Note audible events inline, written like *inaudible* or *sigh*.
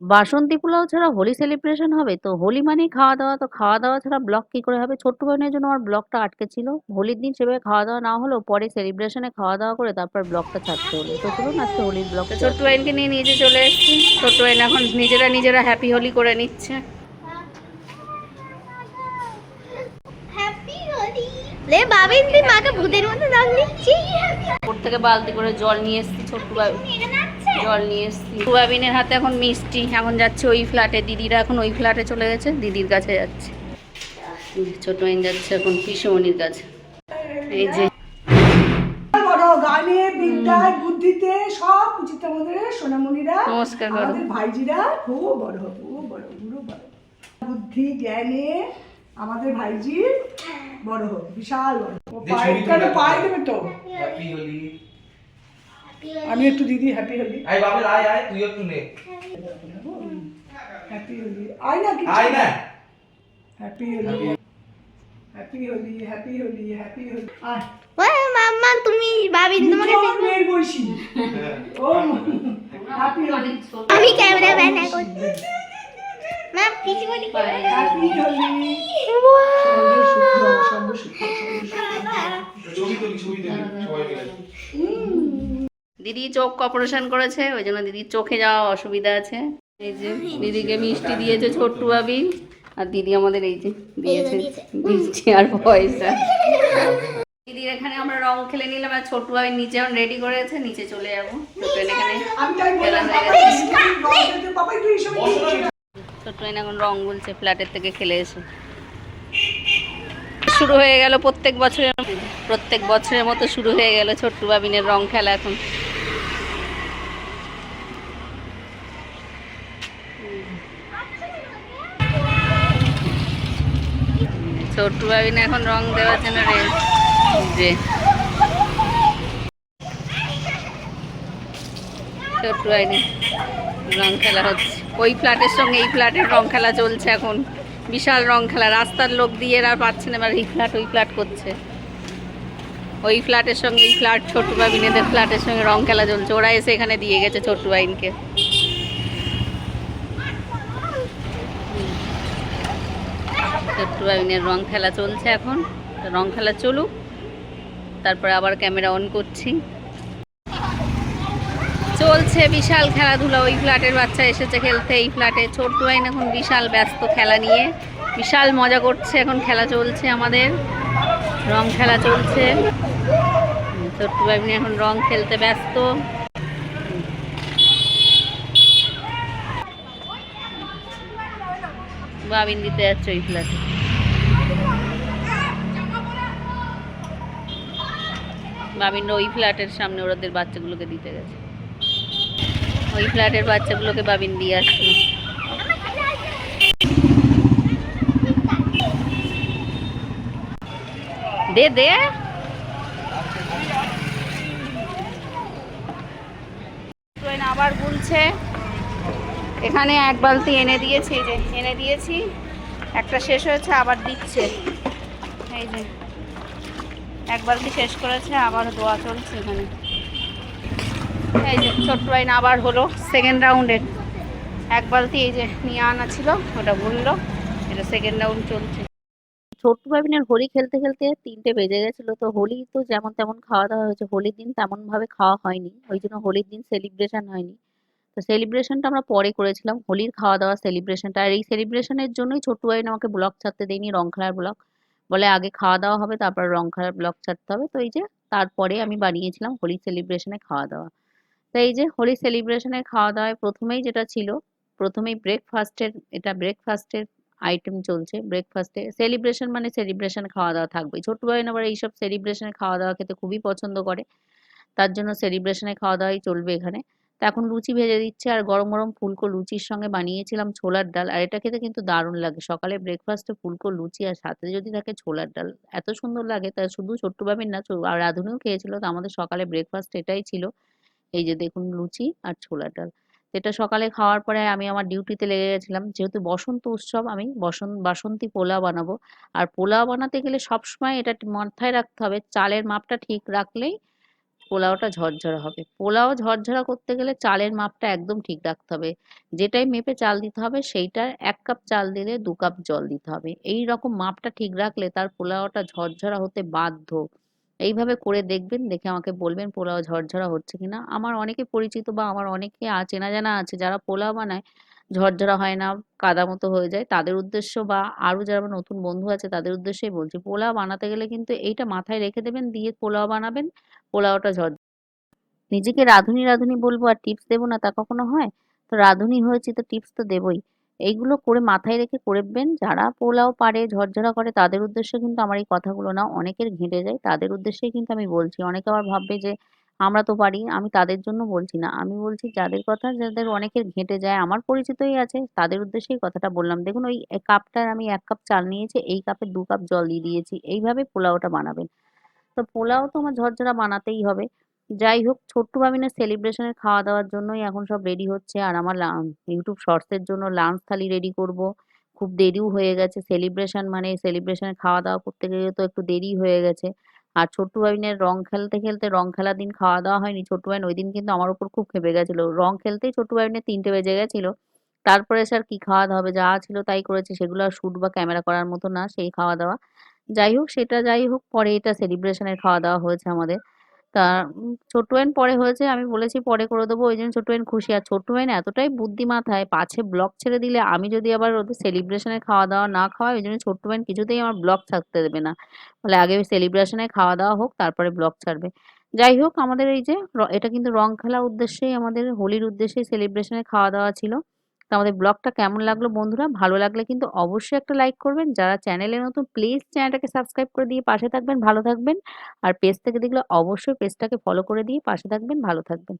বাসন্তী পোলাও ছাড়া হোলি সেলিব্রেশন হবে? তো হোলি মানেই খাওয়া-দাওয়া। তো খাওয়া-দাওয়া ছাড়া ব্লক কি করে হবে? ছোট্ট বোনের জন্য আমার ব্লকটা আটকে ছিল। হোলির দিন সেভাবে খাওয়া-দাওয়া না হলেও পরে সেলিব্রেশন এ খাওয়া-দাওয়া করে তারপর ব্লকটা ছাড়তে হলো। তো চলুন আজকে হোলির ব্লগ তো ছোট্ট ওয়াইনকে নিয়ে নিজে চলে এসেছি ছোট্ট ওয়াইন এখন নিজেরা নিজেরা হ্যাপি হোলি করে নিচ্ছে হ্যাপি লে বাবিন তুই মাকে ভূতের মতো ওর থেকে বালতি করে জল নিয়ে এসেছি ছোট্ট বাবি জল নিয়ে এসেছি। বাবিনের হাতে এখন মিষ্টি। এখন যাচ্ছে ওই ফ্ল্যাটে দিদিরা এখন ওই ফ্ল্যাটে চলে গেছে। দিদির কাছে যাচ্ছে। ছোট ওয়াইন যাচ্ছে এখন পিসুমনির কাছে। এই যে। বড় গানে বিদ্যায় বুদ্ধিতে সব উচিত আমাদের সোনামণিরা নমস্কার করো। ভাইজিরা খুব বড় বড় পুরো বড়। বুদ্ধি জ্ঞানে আমাদের বড় হোক বিশাল বড় পায়ে পায়ে দেবে তো। হ্যাপি হোলি। আমি একটু দিদি হ্যাপি হলি। আয় বাবুল আয় আয় তুই একটু নে। হ্যাপি হলি। আয় না কিছু আয় না। Happy Holi happy Holi. Happy Holi happy Holi আয়। ওই মাম্মা তুমি বাবিন তোমাকে মেয়ের বয়সী। *laughs* ও হ্যাপি হলি। আমি ক্যামেরা মা পিছু বলি? হ্যাপি হলি। ছবি তুলি ছবি তুলি সবাই মিলে। দিদি চোখ অপারেশন করেছে ওই জন্য দিদির চোখে যাওয়া অসুবিধা আছে। এই যে দিদিকে মিষ্টি দিয়েছে ছোট্টু বাবি আর দিদি আমাদের এই যে দিয়েছে মিষ্টি আর পয়সা। দিদির এখানে আমরা রং খেলে নিলাম আর ছোট্টু বাবি নিচে এখন রেডি করেছে নিচে চলে যাব। ছোট্ট ছোট্ট এখন রং বলছে ফ্ল্যাটের থেকে খেলে এসে। শুরু হয়ে গেল প্রত্যেক বছরের প্রত্যেক বছরের মতো শুরু হয়ে গেল ছোট্টু বাবিনের রং খেলা এখন। ছোট্টু বাবিনে এখন রং দেওয়ার জন্য যে ছোট্টু বাবিনে রং খেলা হচ্ছে। ওই ফ্ল্যাটের সঙ্গে এই ফ্ল্যাটের রং খেলা চলছে এখন। বিশাল রং খেলা। রাস্তার লোক দিয়ে এরা পাচ্ছে না, এবার এই ফ্ল্যাট ওই ফ্ল্যাট করছে। ওই ফ্ল্যাটের সঙ্গে এই ফ্ল্যাট ছোট্টু বাবিনেদের ফ্ল্যাটের সঙ্গে রং খেলা চলছে। ওরা এসে এখানে দিয়ে গেছে ছোট্টু বাইনকে ছোট্টু বাবিনের রং খেলা চলছে এখন। রং খেলা চলুক, তারপরে আবার ক্যামেরা অন করছি। চলছে বিশাল খেলাধুলা, ওই ফ্ল্যাটের বাচ্চা এসেছে খেলতে, এই ফ্ল্যাটে ছোট্ট আইন এখন বিশাল ব্যস্ত খেলা নিয়ে। বিশাল মজা করছে এখন খেলা চলছে আমাদের। রং খেলা চলছে। ছোট্ট বাবিনী এখন রং খেলতে ব্যস্ত। বাবিন দিতে যাচ্ছে ওই ফ্ল্যাটে। বাবিনরা ওই ফ্ল্যাটের সামনে ওদের বাচ্চাগুলোকে দিতে গেছে। ওই ফ্ল্যাটের বাচ্চাগুলোকে বাবিন দিয়ে আসলো দে দে। আবার গুলছে এখানে এক বালতি এনে দিয়েছি যে এনে দিয়েছি। একটা শেষ হয়েছে, আবার দিচ্ছে। এই যে, এক বালতি শেষ করেছে, আবার দোয়া চলছে এখানে। এই যে, ছোট্ট আইন আবার হলো সেকেন্ড রাউন্ডের এক বালতি এই যে নিয়ে আনা ছিল, ওটা ভুললো এটা সেকেন্ড রাউন্ড চলছে। ছোট্ট ভাবিনের হোলি খেলতে খেলতে তিনটে বেজে গেছিল, তো হোলি তো যেমন তেমন খাওয়া দাওয়া হয়েছে, হোলির দিন তেমন ভাবে খাওয়া হয়নি। ওই জন্য হোলির দিন সেলিব্রেশন হয়নি। তো সেলিব্রেশনটা আমরা পরে করেছিলাম। হোলির খাওয়া দাওয়া সেলিব্রেশনটা আর এই সেলিব্রেশনের জন্যই ছোট্ট ভাই আমাকে ব্লক ছাড়তে দেয়নি, রং খেলার ব্লগ বলে আগে খাওয়া দাওয়া হবে, তারপর রং খেলার ব্লগ ছাড়তে হবে। তো এই যে তারপরে আমি বানিয়েছিলাম হোলি সেলিব্রেশনে খাওয়া দাওয়া তো এই যে হোলি সেলিব্রেশনের খাওয়া দাওয়ায় প্রথমেই যেটা ছিল, প্রথমেই ব্রেকফাস্টের এটা ব্রেকফাস্টের আইটেম চলছে। ব্রেকফাস্টে সেলিব্রেশন মানে সেলিব্রেশন খাওয়া দাওয়া থাকবে ছোট্ট ভাই আবার এইসব সেলিব্রেশনে খাওয়া দাওয়া খেতে খুবই পছন্দ করে। তার জন্য সেলিব্রেশনে খাওয়া দাওয়াই চলবে এখানে। তো এখন লুচি ভেজে দিচ্ছে আর গরম গরম ফুলকো লুচির সঙ্গে বানিয়েছিলাম ছোলার ডাল। আর এটা খেতে কিন্তু দারুণ লাগে। সকালে ব্রেকফাস্টে ফুলকো লুচি আর সাথে যদি থাকে ছোলার ডাল। এত সুন্দর লাগে। তা শুধু ছোট্ট বাবির না রাধুনিও খেয়েছিল। তো আমাদের সকালে ব্রেকফাস্ট এটাই ছিল। এই যে দেখুন লুচি আর ছোলার ডাল। এটা সকালে খাওয়ার পরে আমি আমার ডিউটিতে লেগে গেছিলাম। যেহেতু বসন্ত উৎসব, আমি বসন্ত বাসন্তী পোলাও বানাবো। আর পোলাও বানাতে গেলে সবসময় এটা মাথায় রাখতে হবে। চালের মাপটা ঠিক রাখলেই পোলাওটা ঝরঝরা হবে। পোলাও ঝরঝরা করতে গেলে চালের মাপটা একদম ঠিক রাখতে হবে। যেটাই মেপে চাল দিতে হবে, সেইটার এক কাপ চাল দিলে দু কাপ জল দিতে হবে। এই রকম মাপটা ঠিক রাখলে তার পোলাওটা ঝরঝরা হতে বাধ্য। এইভাবে করে দেখবেন, দেখে আমাকে বলবেন পোলাও ঝরঝরা হচ্ছে কিনা। আমার অনেকে পরিচিত বা আমার অনেকে চেনা জানা আছে যারা পোলাও বানায়। ঝরঝরা হয় না, কাদা মতো হয়ে যায়। তাদের উদ্দেশ্য বা আরও যারা নতুন বন্ধু আছে তাদের উদ্দেশ্যেই বলছি, পোলাও বানাতে গেলে কিন্তু এইটা মাথায় রেখে দেবেন, দিয়ে পোলাও বানাবেন, পোলাওটা ঝর নিজেকে রাঁধুনি রাঁধুনি বলব আর টিপস দেবো না তা কখনো হয়? তো রাঁধুনি হয়েছি তো টিপস তো দেবই। এইগুলো করে মাথায় রেখে করবেন যারা পোলাও পারে, ঝরঝরা করে তাদের উদ্দেশ্যে কিন্তু আমার এই কথাগুলো না অনেকের ঘেঁটে যায়। তাদের উদ্দেশ্যেই কিন্তু আমি বলছি, অনেকে আবার ভাববে যে আমরা তো পারি, আমি তাদের জন্য বলছি না। আমি বলছি যাদের কথা যাদের অনেকের ঘেঁটে যায়, আমার পরিচিতই আছে, তাদের উদ্দেশ্যেই কথাটা বললাম। দেখুন ওই কাপটার আমি এক কাপ চাল নিয়েছি, এই কাপে দু কাপ জল দিয়ে দিয়েছি, এইভাবে পোলাওটা বানাবেন। তো পোলাও তো আমার ঝরঝরা বানাতেই হবে। যাই হোক, ছোট্ট বাবিনের সেলিব্রেশনের খাওয়া দাওয়ার জন্যই এখন সব রেডি হচ্ছে, আর আমার ইউটিউব শর্টসের জন্য লাঞ্চ থালি রেডি করব। খুব দেরিও হয়ে গেছে সেলিব্রেশন মানে সেলিব্রেশনের খাওয়া দাওয়া করতে গেলে তো একটু দেরি হয়ে গেছে। আর ছোট্টু বাবিনের রং খেলতে খেলতে রং খেলার দিন খাওয়া দাওয়া হয়নি। ছোট্টু বাবিন ওই দিন কিন্তু আমার উপর খুব খেপে গেছিল। রং খেলতেই ছোট্টু বাবিনের তিনটে বেজে গেছিল। তারপরে স্যার কি খাওয়া দাওয়া হবে, যা ছিল তাই করেছে। সেগুলো আর শ্যুট বা ক্যামেরা করার মতো না, সেই খাওয়া দাওয়া। যাই হোক, সেটা যাই হোক, পরে এটা সেলিব্রেশনের খাওয়া দাওয়া হয়েছে আমাদের। তা ছোট্ট ওয়েন পরে হয়েছে, আমি বলেছি পরে করে দেবো, ওই জন্য ছোট্ট ওয়েন খুশি। আর ছোট্ট এতটাই বুদ্ধি মাথায় পাছে ব্লক ছেড়ে দিলে আমি যদি আবার ওদের সেলিব্রেশনের খাওয়া দাওয়া না খাওয়াই, ওই জন্য ছোট্ট ওয়েন কিছুতেই আমার ব্লক থাকতে দেবে না। বলে আগে সেলিব্রেশনে খাওয়া দাওয়া হোক, তারপরে ব্লক ছাড়বে। যাই হোক, আমাদের এই যে এটা কিন্তু রং খেলার উদ্দেশ্যেই, আমাদের হোলির উদ্দেশ্যেই সেলিব্রেশনের খাওয়া দাওয়া ছিল। তো আমাদের ব্লগটা কেমন লাগল বন্ধুরা? ভালো লাগলে কিন্তু অবশ্যই একটা লাইক করবেন। যারা চ্যানেলে নতুন, প্লিজ চ্যানেলটাকে সাবস্ক্রাইব করে দিয়ে পাশে থাকবেন। ভালো থাকবেন। আর পেজ থেকে দেখলে অবশ্যই পেজটাকে ফলো করে দিয়ে পাশে থাকবেন। ভালো থাকবেন।